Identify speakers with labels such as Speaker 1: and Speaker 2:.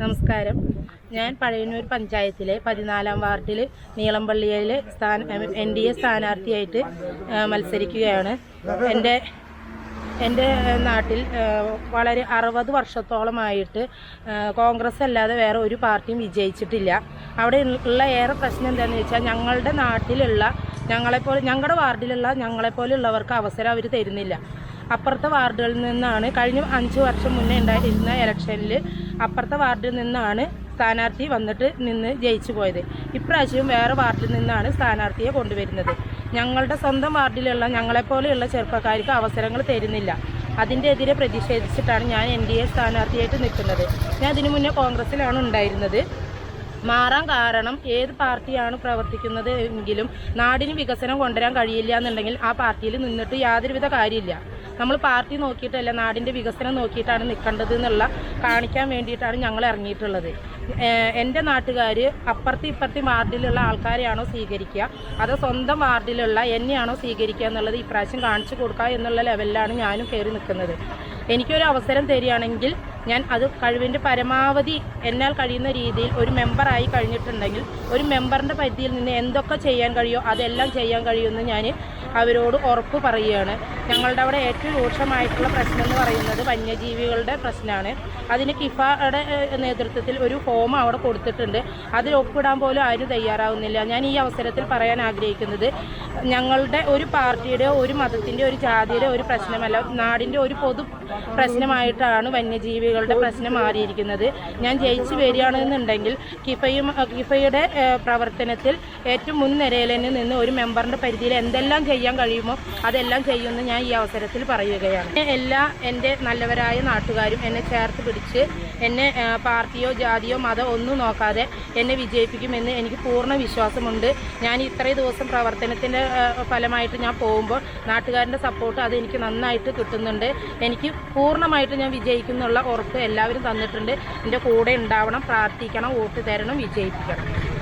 Speaker 1: നമസ്കാരം. ഞാൻ പഴയന്നൂർ പഞ്ചായത്തിലെ പതിനാലാം വാർഡിൽ നീളംപള്ളിയിൽ സ്ഥാന എൻ ഡി എ സ്ഥാനാർത്ഥിയായിട്ട് മത്സരിക്കുകയാണ്. എന്റെ എന്റെ നാട്ടിൽ വളരെ അറുപത് വർഷത്തോളമായിട്ട് കോൺഗ്രസ് അല്ലാതെ വേറെ ഒരു പാർട്ടിയും വിജയിച്ചിട്ടില്ല. അവിടെ ഉള്ള ഏറെ പ്രശ്നം എന്താണെന്ന് വെച്ചാൽ ഞങ്ങളുടെ നാട്ടിലുള്ള ഞങ്ങളെപ്പോലെ ഞങ്ങളുടെ വാർഡിലുള്ള ഞങ്ങളെപ്പോലുള്ളവർക്ക് അവസരം അവർ തരുന്നില്ല. അപ്പുറത്തെ വാർഡുകളിൽ നിന്നാണ് കഴിഞ്ഞ അഞ്ച് വർഷം മുന്നേ ഉണ്ടായിരുന്ന ഇലക്ഷനിൽ അപ്പുറത്തെ വാർഡിൽ നിന്നാണ് സ്ഥാനാർത്ഥി വന്നിട്ട് നിന്ന് ജയിച്ചു പോയത്. ഇപ്രാവശ്യവും വേറെ വാർഡിൽ നിന്നാണ് സ്ഥാനാർത്ഥിയെ കൊണ്ടുവരുന്നത്. ഞങ്ങളുടെ സ്വന്തം വാർഡിലുള്ള ഞങ്ങളെപ്പോലെയുള്ള ചെറുപ്പക്കാർക്ക് അവസരങ്ങൾ തരുന്നില്ല. അതിന്റെ എതിരെ പ്രതിഷേധിച്ചിട്ടാണ് ഞാൻ എൻ ഡി എ സ്ഥാനാർത്ഥിയായിട്ട് നിൽക്കുന്നത്. ഞാൻ അതിനു മുന്നേ കോൺഗ്രസ്സിലാണ് ഉണ്ടായിരുന്നത്. മാറാൻ കാരണം ഏത് പാർട്ടിയാണ് പ്രവർത്തിക്കുന്നത് എങ്കിലും നാടിന് വികസനം കൊണ്ടുവരാൻ കഴിയില്ല എന്നുണ്ടെങ്കിൽ ആ പാർട്ടിയിൽ നിന്നിട്ട് യാതൊരുവിധ കാര്യമില്ല. നമ്മൾ പാർട്ടി നോക്കിയിട്ടല്ല നാടിന്റെ വികസനം നോക്കിയിട്ടാണ് നിൽക്കേണ്ടത് എന്നുള്ള കാണിക്കാൻ വേണ്ടിയിട്ടാണ് ഞങ്ങൾ ഇറങ്ങിയിട്ടുള്ളത്. എന്റെ നാട്ടുകാർ അപ്പുറത്തെ ഇപ്പുറത്തെ വാർഡിലുള്ള ആൾക്കാരെയാണോ സ്വീകരിക്കുക? അതോ സ്വന്തം വാർഡിലുള്ള എന്നെയാണോ സ്വീകരിക്കുക എന്നുള്ളത് ഇപ്രാവശ്യം കാണിച്ചു കൊടുക്കുക എന്നുള്ള ലെവലിലാണ് ഞാനും കയറി നിൽക്കുന്നത്. എനിക്കൊരു അവസരം തരികയാണെങ്കിൽ ഞാൻ അത് കഴിവിന്റെ പരമാവധി എന്നാൽ കഴിയുന്ന രീതിയിൽ ഒരു മെമ്പറായി കഴിഞ്ഞിട്ടുണ്ടെങ്കിൽ ഒരു മെമ്പറിന്റെ പരിധിയിൽ നിന്ന് എന്തൊക്കെ ചെയ്യാൻ കഴിയുമോ അതെല്ലാം ചെയ്യാൻ കഴിയുമെന്ന് ഞാൻ അവരോട് ഉറപ്പ് പറയുകയാണ്. ഞങ്ങളുടെ അവിടെ ഏറ്റവും രൂക്ഷമായിട്ടുള്ള പ്രശ്നം എന്ന് പറയുന്നത് വന്യജീവികളുടെ പ്രശ്നമാണ്. അതിന് കിഫയുടെ നേതൃത്വത്തിൽ ഒരു ഫോം അവിടെ കൊടുത്തിട്ടുണ്ട്. അതിൽ ഒപ്പിടാൻ പോലും ആരും തയ്യാറാവുന്നില്ല. ഞാൻ ഈ അവസരത്തിൽ പറയാൻ ആഗ്രഹിക്കുന്നത് ഞങ്ങളുടെ ഒരു പാർട്ടിയുടെ ഒരു മതത്തിന്റെ ഒരു ജാതിയുടെ ഒരു പ്രശ്നമല്ല. നാടിന്റെ ഒരു പൊതു പ്രശ്നമായിട്ടാണ് വന്യജീവികളുടെ പ്രശ്നം മാറിയിരിക്കുന്നത്. ഞാൻ ജയിച്ചു വരികയാണെന്നുണ്ടെങ്കിൽ കിഫയും കിഫയുടെ പ്രവർത്തനത്തിൽ ഏറ്റവും മുൻനിരയിൽ തന്നെ നിന്ന് ഒരു മെമ്പറിന്റെ പരിധിയിൽ എന്തെല്ലാം ചെയ്യാൻ കഴിയുമോ അതെല്ലാം ചെയ്യുമെന്ന് ഞാൻ ഈ അവസരത്തിൽ പറയുകയാണ്. എല്ലാ എന്റെ നല്ലവരായ നാട്ടുകാരും എന്നെ ചേർത്ത് പിടിച്ച് എന്നെ പാർട്ടിയോ ജാതിയോ മതമോ ഒന്നും നോക്കാതെ എന്നെ വിജയിപ്പിക്കുമെന്ന് എനിക്ക് പൂർണ വിശ്വാസമുണ്ട്. ഞാൻ ഇത്രയും ദിവസം പ്രവർത്തനത്തിന്റെ ഫലമായിട്ട് ഞാൻ പോകുമ്പോൾ നാട്ടുകാരുടെ സപ്പോർട്ട് അത് എനിക്ക് നന്നായിട്ട് കിട്ടുന്നുണ്ട്. എനിക്ക് പൂർണമായിട്ട് ഞാൻ വിജയിക്കുന്നുള്ള ഉറപ്പ് എല്ലാവരും തന്നിട്ടുണ്ട്. എന്റെ കൂടെ ഉണ്ടാവണം പ്രാർത്ഥിക്കണം വോട്ട് തരണം വിജയിപ്പിക്കണം.